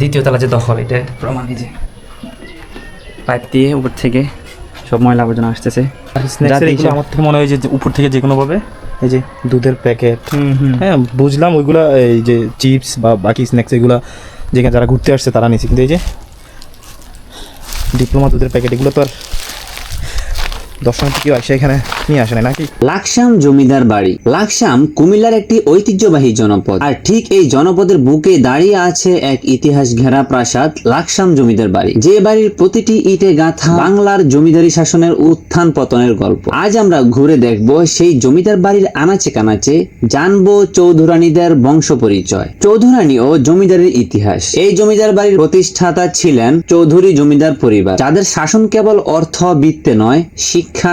দ্বিতীয় তলা যে দখল এটা প্রমাণ এই যে। পাইপ দিয়ে উপর থেকে সব ময়লা আবর্জনা আসতেছে। আমার থেকে মনে হয় যে উপর থেকে যে কোনো ভাবে। এই যে দুধের প্যাকেট। হুম হুম। হ্যাঁ বুঝলাম ওইগুলা এই যে চিপস বা বাকি স্ন্যাক্স এগুলো যেখানে যারা ঘুরতে আসছে তারা নিয়েছে কিন্তু এই যে ডিপ্লোমা দুধের প্যাকেট এগুলো তো আর নিয়ে আসে নাকি? লাকসাম জমিদার বাড়ি। লাকসাম কুমিল্লার একটি ঐতিহ্যবাহী জনপদ। আর ঠিক এই জনপদের বুকে দাঁড়িয়ে আছে এক ইতিহাস ঘেরা প্রাসাদ, লাকসাম জমিদার বাড়ি। যে বাড়ির প্রতিটি ইটে গাঁথা বাংলার জমিদারি শাসনের উত্থান পতনের গল্প। আজ আমরা ঘুরে দেখব সেই জমিদার বাড়ির আনাচে কানাচে, জানব চৌধুরানীদের বংশ পরিচয়। চৌধুরানী ও জমিদারের ইতিহাস। এই জমিদার বাড়ির প্রতিষ্ঠাতা ছিলেন চৌধুরী জমিদার পরিবার। যাদের শাসন কেবল অর্থ, বৃত্তে নয়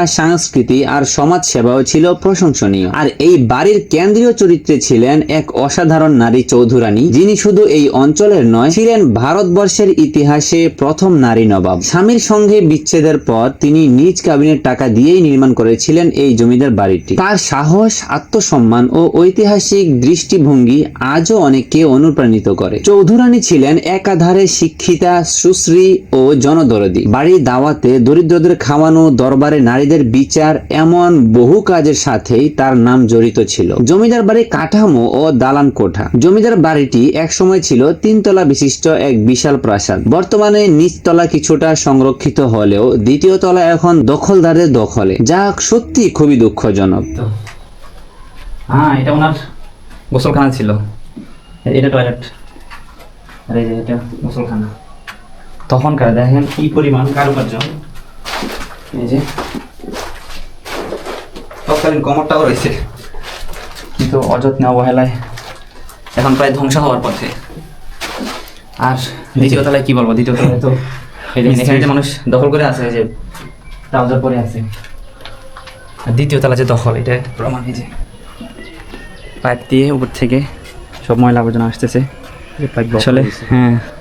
সংস্কৃতি আর সমাজ সেবাও ছিল প্রশংসনীয়। আর এই বাড়ির কেন্দ্রীয় চরিত্রে ছিলেন এক অসাধারণ নারী চৌধুরানী, যিনি শুধু এই অঞ্চলের নয়, ছিলেন ভারতবর্ষের ইতিহাসে প্রথম নারী নবাব। স্বামীর সঙ্গে বিচ্ছেদের পর তিনি নিজ কাবিনের টাকা দিয়েই নির্মাণ করেছিলেন এই জমিদার বাড়িটি। তার সাহস, আত্মসম্মান ও ঐতিহাসিক দৃষ্টিভঙ্গি আজও অনেককে অনুপ্রাণিত করে। চৌধুরানী ছিলেন একাধারে শিক্ষিতা, সুশ্রী ও জনদরদী। বাড়ির দাওয়াতে দরিদ্রদের খাওয়ানো, দরবারে নারীদের বিচার এমন বহু কাজের সাথেই তার নাম জড়িত ছিল। জমিদার বাড়ি কাঠামো ও দালান কোঠা। জমিদার বাড়িটি একসময় ছিল তিনতলা বিশিষ্ট এক বিশাল প্রাসাদ। বর্তমানে নিচতলা কিছুটা সংরক্ষিত হলেও দ্বিতীয় তলা এখন দখলদারের দখলে, যা সত্যি খুবই দুঃখজনক। হ্যাঁ এটা ওনার গোসলখানা ছিল। এটা টয়লেট আর এই যে এটা গোসলখানা। তখনকার দেখেন কি পরিমাণ কারুকার্য। এই যে। তৎকালীন কমরটাও রয়েছে। কিন্তু অযত্নে অবহেলায় এখন প্রায় ধ্বংস হওয়ার পথে। আর দ্বিতীয় তলায় কি বলব? দ্বিতীয় তলায় তো এই এখানে যে মানুষ দখল করে আছে এই যে ট্রাউজার পরে আছে। আর দ্বিতীয় তলা যে দখল এটা প্রমাণ যে। পাইপ দিয়ে উপর থেকে সব ময়লা আবর্জনা আসতেছে। আসলে হ্যাঁ।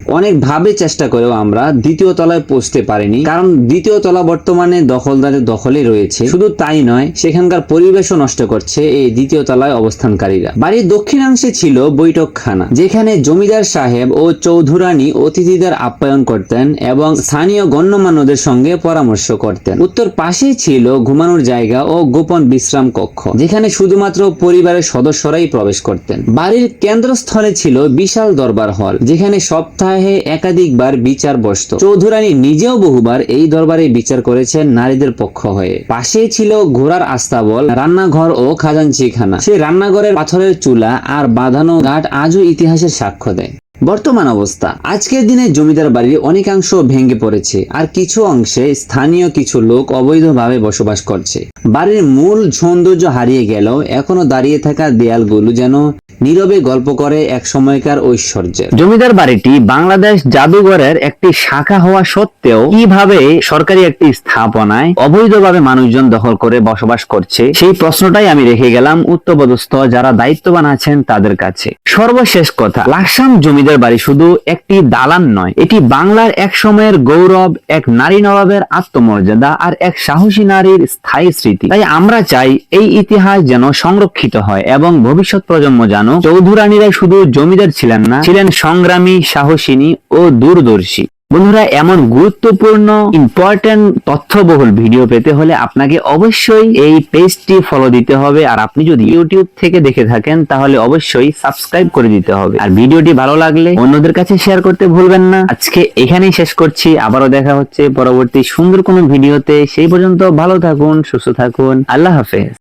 অনেক ভাবে চেষ্টা করেও আমরা দ্বিতীয় তলায় পৌঁছতে পারিনি, কারণ দ্বিতীয় তলা বর্তমানে দখলদারের দখলে রয়েছে। শুধু তাই নয়, সেখানকার পরিবেশও নষ্ট করছে এই দ্বিতীয় তলায় অবস্থানকারীরা। বাড়ির দক্ষিণাংশে ছিল বৈঠকখানা, যেখানে জমিদার সাহেব ও চৌধুরানী অতিথিদের আপ্যায়ন করতেন এবং স্থানীয় গণ্যমান্যদের সঙ্গে পরামর্শ করতেন। উত্তর পাশেই ছিল ঘুমানোর জায়গা ও গোপন বিশ্রাম কক্ষ, যেখানে শুধুমাত্র পরিবারের সদস্যরাই প্রবেশ করতেন। বাড়ির কেন্দ্রস্থলে ছিল বিশাল দরবার হল, যেখানে সপ্তাহে একাধিকবার বিচার বসত। চৌধুরানী নিজেও বহুবার এই দরবারে বিচার করেছেন নারীদের পক্ষ হয়ে। পাশেই ছিল ঘোড়ার আস্তাবল, রান্নাঘর ও রান্নাঘরের পাথরের চুলা আর বাঁধানো ঘাট আজও ইতিহাসের সাক্ষ্য দেয়। বর্তমান অবস্থা। আজকের দিনে জমিদার বাড়ির অনেকাংশ ভেঙে পড়েছে আর কিছু অংশে স্থানীয় কিছু লোক অবৈধভাবে বসবাস করছে। বাড়ির মূল সৌন্দর্য হারিয়ে গেলেও এখনও দাঁড়িয়ে থাকা দেয়ালগুলো যেন নীরবে গল্প করে এক সময়কার ঐশ্বর্যের। জমিদার বাড়িটি বাংলাদেশ জাদুঘরের একটি শাখা হওয়া সত্ত্বেও কীভাবে সরকারি একটি স্থাপনায় অবৈধভাবে মানুষজন দখল করে বসবাস করছে, সেই প্রশ্নটাই আমি রেখে গেলাম উত্তরপদস্থ যারা দায়িত্ববান আছেন তাদের কাছে। সর্বশেষ কথা, লাকসাম জমিদার বাড়ি শুধু একটি দালান নয়, এটি বাংলার এক সময়ের গৌরব, এক নারী নবাবের আত্মমর্যাদা আর এক সাহসী নারীর স্থায়ী স্মৃতি। তাই আমরা চাই এই ইতিহাস যেন সংরক্ষিত হয় এবং ভবিষ্যৎ প্রজন্ম জানো চৌধুরানীরা শুধু জমিদার ছিলেন না, ছিলেন সংগ্রামী, সাহসিনী ও দূরদর্শী। বন্ধুরা, এমন গুরুত্বপূর্ণ ইম্পর্টেন্ট তথ্যবহুল ভিডিও পেতে হলে আপনাকে অবশ্যই এই পেজটি ফলো দিতে হবে। আর আপনি যদি ইউটিউব থেকে দেখে থাকেন, তাহলে অবশ্যই সাবস্ক্রাইব করে দিতে হবে। আর ভিডিওটি ভালো লাগলে অন্যদের কাছে শেয়ার করতে ভুলবেন না। আজকে এখানেই শেষ করছি। আবারও দেখা হচ্ছে পরবর্তী সুন্দর কোনো ভিডিওতে সেই পর্যন্ত ভালো থাকুন, সুস্থ থাকুন। আল্লাহ হাফেজ।